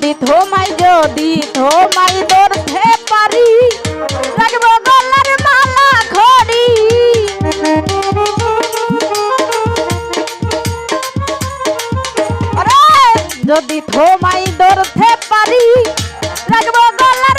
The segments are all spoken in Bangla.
যদি থমাই যদি থমাই ধরতে পারি, রাখব গলার মালা যদি থমাই ধরতে পারি, রাখব গলার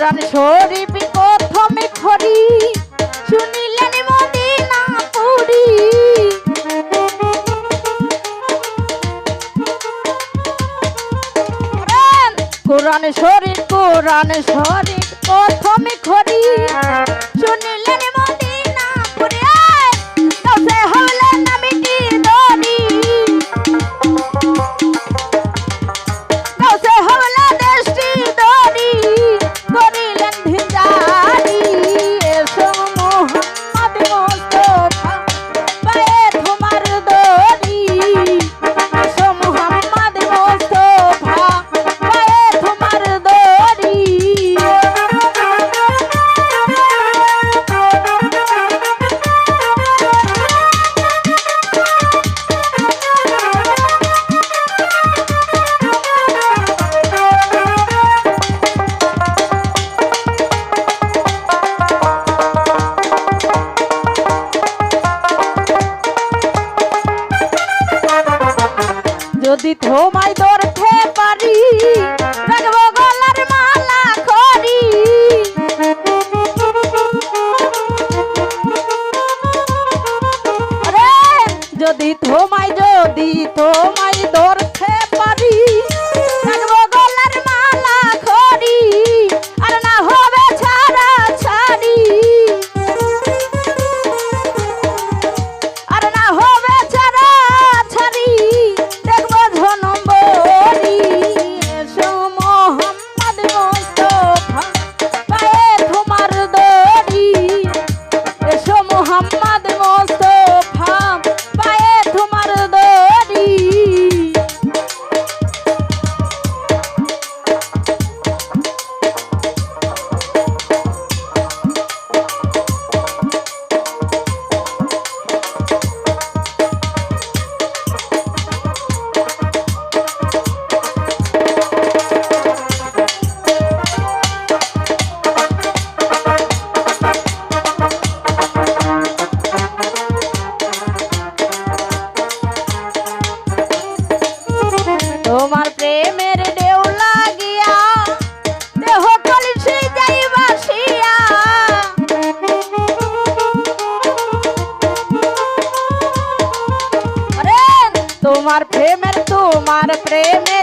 কোরআন শরীফ প্রথমে খরি শুনিলেন মদিনা পুরি কোরআন শরীফ কোরআন শরীফ প্রথমে খরি চিত মাই দর prêmio.